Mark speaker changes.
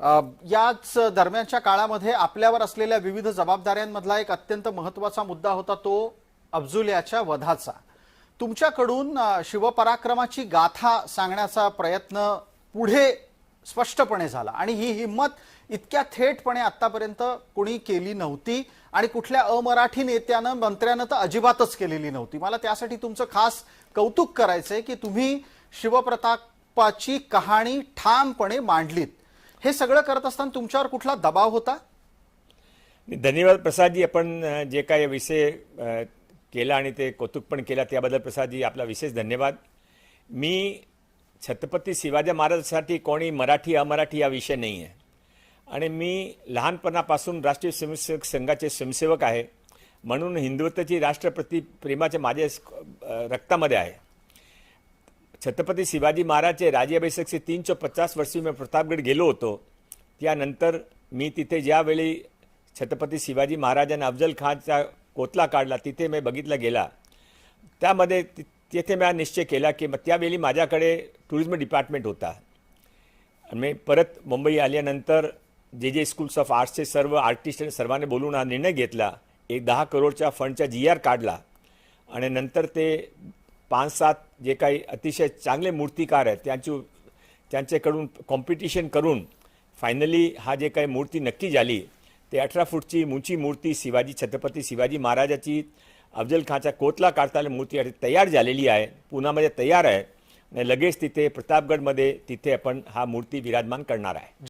Speaker 1: याच दरम्यानच्या काळामध्ये आपल्यावर असलेल्या विविध जबाबदाऱ्यांमधला एक अत्यंत महत्त्वाचा मुद्दा होता तो अब्जुल्याच्या वधाचा. तुमच्याकडून शिवपराक्रमाची गाथा सांगण्याचा प्रयत्न पुढे स्पष्टपणे झाला आणि ही हिंमत इतक्या थेटपणे आतापर्यंत कोणी केली नव्हती आणि कुठल्या अमराठी नेत्यानं मंत्र्यानं तर अजिबातच केलेली नव्हती. मला त्यासाठी तुमचं खास कौतुक करायचंय की तुम्ही शिवप्रतापाची कहाणी ठामपणे मांडलीत. हे सगळं करत असताना तुमच्यावर कुठला दबाव होता?
Speaker 2: धन्यवाद प्रसादजी आपण जे काही विषय केला आणि ते कौतुक पण केला त्याबद्दल प्रसादजी आपला विशेष धन्यवाद. मी छत्रपती शिवाजी महाराजांसाठी कोणी मराठी अमराठी हा विषय नाही आहे आणि मी लहानपणापासून राष्ट्रीय स्वयंसेवक संघाचे स्वयंसेवक आहे. म्हणून हिंदुत्वाची राष्ट्रप्रती प्रेमाचे माझे रक्तामध्ये आहे. छत्रपती शिवाजी महाराजचे राज्याभिषेकचे तीन पचास वर्षी मी प्रतापगड गेलो होतो. त्यानंतर मी तिथे ज्यावेळी छत्रपती शिवाजी महाराजांना अफजल खानचा कोतला काढला तिथे मी बघितला गेला. त्यामध्ये ति- तिथे मी हा निश्चय केला की मग त्यावेळी माझ्याकडे टुरिझम डिपार्टमेंट होता. मी परत मुंबई आल्यानंतर जे जे स्कूल्स ऑफ आर्ट्सचे सर्व आर्टिस्ट सर्वांनी बोलून हा निर्णय घेतला. एक दहा करोडच्या फंडचा जी आर काढला. आणि नंतर ते पाच सात जे काही अतिशय चांगले मूर्तिकार आहेत त्यांची त्यांच्याकडून कॉम्पिटिशन करून फायनली हा जे काही मूर्ती नक्की झाली ते अठरा फूटची उंची मूर्ती शिवाजी छत्रपती शिवाजी महाराजाची अफजल खानचा कोतला काढताना मूर्ती तयार झालेली आहे पुण्यामध्ये तयार आहे. आणि लगेच तिथे प्रतापगडमध्ये तिथे आपण हा मूर्ती विराजमान करणार आहे.